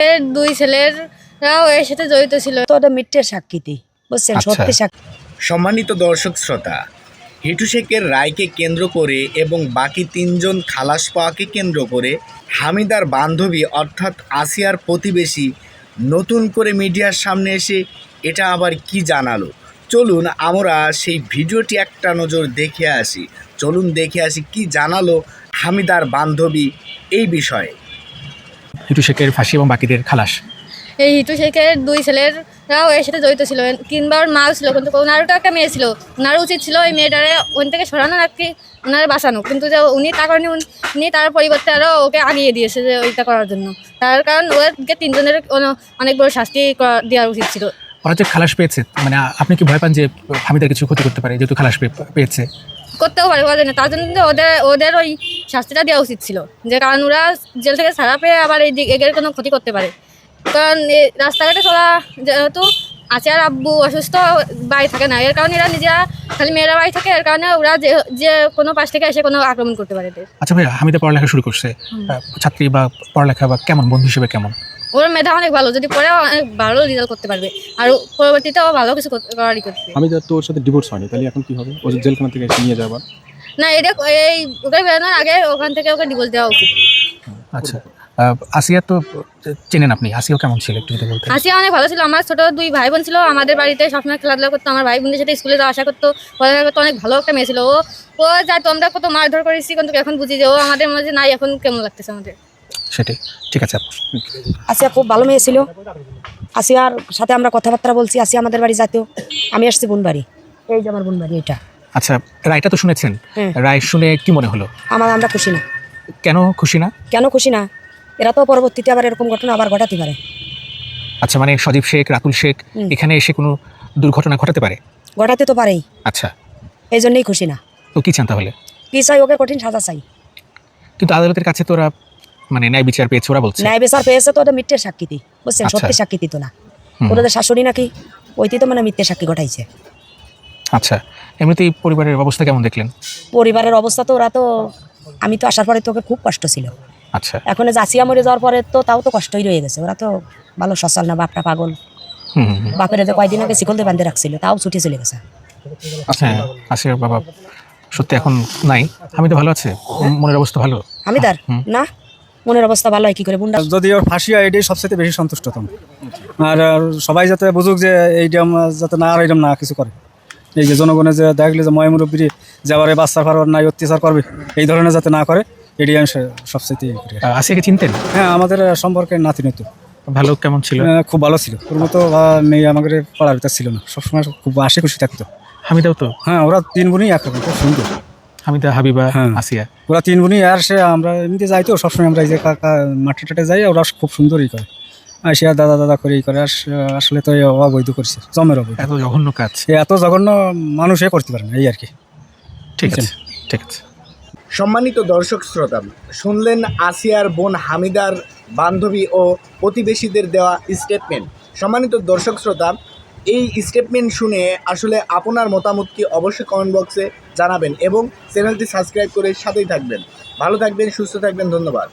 এর দুই ছেলেরাও এর সাথে জড়িত ছিল। তো ওটা মিথ্যে সাক্ষীতি বুঝছেন? আচ্ছা। সত্যি সাক্ষী। সম্মানিত দর্শক শ্রোতা হিটু শেখের রায়কে কেন্দ্র করে এবং বাকি তিনজন খালাস পাওয়াকে কেন্দ্র করে হামিদার বান্ধবী অর্থাৎ আসিয়ার প্রতিবেশী নতুন করে মিডিয়ার সামনে এসে এটা আবার কি জানালো? চলুন আমরা সেই ভিডিওটি একটা নজর দেখে আসি। চলুন দেখে আসি কি জানালো হামিদার বান্ধবী এই বিষয়ে। হিটু শেখের ফাঁসি এবং বাকিদের খালাস। এই হিটু শেখের দুই ছেলেরাও এর সাথে জড়িত ছিল। কিংবা ওর মাও ছিল কিন্তু ওনারও তো একটা মেয়ে ছিল। ওনার উচিত ছিল ওই মেয়েটারে ওন থেকে সরানো আর কি ওনার বাঁচানো। কিন্তু যে উনি তা করেনি উনি- তার পরিবর্তে আরও ওকে আগিয়ে দিয়েছে যে ওইটা করার জন্য। তার কারণ ওদেরকে তিনজনের অন- অনেক বড় শাস্তি করা- দেওয়ার উচিত ছিল। ওরা যে খালাস পেয়েছে মানে আপনি কি ভয় পান যে হামিদার কিছু ক্ষতি করতে পারে যেহেতু খালাস পেয়ে- পেয়েছে? করতেও পারে যায় না। তার জন্য ওদের ওদের ওই শাস্তিটা দেওয়া উচিত ছিল। যে কারণ ওরা জেল থেকে ছাড়া পেয়ে আবার এই এগের কোনো ক্ষতি করতে পারে। কারণ রাস্তাঘাটে চলা যেহেতু আছে আর আব্বু অসুস্থ বাড়ি থাকে না। এর কারণে এরা নিজেরা খালি মেয়েরা বাড়ি থাকে এর কারণে ওরা যে যে কোনো পাশ থেকে এসে কোনো আক্রমণ করতে পারে। আচ্ছা ভাই হামিদা পড়ালেখা শুরু করছে। ছাত্রী বা পড়ালেখা বা কেমন বন্ধু হিসেবে কেমন? ওর মেধা অনেক ভালো যদি পরে অনেক ভালো রেজাল্ট করতে পারবে। আর পরবর্তীতেও ভালো কিছু করতে- করারই করবে। আমি যা তোর সাথে ডিভোর্স হয়নি তাহলে এখন কি হবে? ও জেলখানা থেকে নিয়ে যাবার না এটা এই ওকে বেরোনোর আগে ওখান থেকে ওকে ডিভোর্স দেওয়া উচিত। আচ্ছা। আসিয়া তো চেনেন আপনি? আসিয়াও কেমন ছিল একটু যদি বলতেন? হাসিয়া অনেক ভালো ছিল। আমার ছোট দুই ভাই বোন ছিল। আমাদের বাড়িতে সবসময় খেলাধুলা করতো আমার ভাই বোনদের সাথে স্কুলে যাওয়া আসা করতো। পড়ালেখা করতো অনেক ভালো একটা মেয়ে ছিল ও। ও যাই আমরা কত মারধর করেছি কিন্তু এখন বুঝি যে ও আমাদের মাঝে নাই এখন কেমন লাগতেছে আমাদের? সেটাই। ঠিক আছে আপু। আসিয়া খুব ভালো মেয়ে ছিল। আসিয়ার সাথে আমরা কথাবার্তা বলছি আসিয়া আমাদের বাড়ি যাতেও আমি আসছি বোন বাড়ি এই যে আমার বোন বাড়ি এটা। আচ্ছা রায়টা তো শুনেছেন? হ্যাঁ। রায় শুনে কি মনে হলো? আমার আমরা খুশি না। কেন খুশি না? কেন খুশি না? এরা তো পরবর্তীতে আবার এরকম ঘটনা আবার ঘটাতে পারে। আচ্ছা মানে সজীব শেখ রাতুল শেখ এখানে এসে কোনো দুর্ঘটনা ঘটাতে পারে? ঘটাতে তো পারেই। আচ্ছা। এই জন্যই খুশি না। তো কি চান তাহলে? কি চাই ওকে কঠিন সাজা চাই। কিন্তু আদালতের কাছে তো ওরা মানে ন্যায় বিচার পেয়েছে ওরা বলছে। ন্যায় বিচার পেয়েছে তো ওটা মিথ্যে সাক্ষীতি বুঝছেন? আচ্ছা। সত্যি সাক্ষীতি তো না। ওদের শাশুড়ি নাকি? ওইটি তো মানে মিথ্যে সাক্ষী ঘটাইছে। আচ্ছা। এমনিতেই পরিবারের অবস্থা কেমন দেখলেন? পরিবারের অবস্থা তো ওরা তো আমি তো আসার পরে তোকে খুব কষ্ট ছিল। আচ্ছা। এখন এই জাসিয়া মরে যাওয়ার পরে তো তাও তো কষ্টই রয়ে গেছে। ওরা তো ভালো সচল না বাপটা পাগল। বাপের যে কয়দিন আগে শিকলতে বান্ধে রাখছিল তাও ছুটে চলে গেছে। হ্যাঁ আসির বাবা সত্যি এখন নাই। আমি তো ভালো আছে মনের অবস্থা ভালো? আমি তার? না? মনের অবস্থা ভালো হয় কি করে? বুন্ডা যদি ওর ফাঁসি হয় এটাই সবচেয়ে বেশি সন্তুষ্টতম আর আর সবাই যাতে বুঝুক যে এইরকম যাতে না আর এরকম না কিছু করে। এই যে জনগণে যে দেখলে যে ময়মুরব্বী যাবারে বাচ্চার ফারবার নাই অত্যাচার করবে এই ধরনের যাতে না করে এটাই আমি সবচেয়ে আসিয়াকে চিনতেন? হ্যাঁ আমাদের সম্পর্কে নাতি নতু ভালো কেমন ছিল? খুব ভালো ছিল। ওর মতো মেয়ে আমাদের পাড়ার ভিতর ছিল না। সবসময় খুব হাসি খুশি থাকতো। হামিদাও তো? হ্যাঁ ওরা তিন বোনই একরকম খুব সুন্দর। হামিদা হাবিবা হ্যাঁ। আসিয়া। ওরা তিন বোনই আর সে আমরা এমনিতে যাই তো সবসময় আমরা এই যে কাকা মাঠে টাটে যাই ওরা খুব সুন্দরই করে। আর সে দাদা দাদা করে ই করে আসলে তো অবৈধ করছে জমের অবৈধ। এত জঘন্য কাজ। এত জঘন্য মানুষে করতে পারে না এই আর কি। ঠিক আছে ঠিক আছে। সম্মানিত দর্শক শ্রোতা, শুনলেন আসিয়ার বোন হামিদার, বান্ধবী ও প্রতিবেশীদের দেওয়া স্টেটমেন্ট সম্মানিত দর্শক শ্রোতা, এই স্টেটমেন্ট শুনে আসলে আপনার মতামত কি অবশ্যই কমেন্ট বক্সে জানাবেন এবং চ্যানেলটি সাবস্ক্রাইব করে সাথেই থাকবেন। ভালো থাকবেন, সুস্থ থাকবেন, ধন্যবাদ।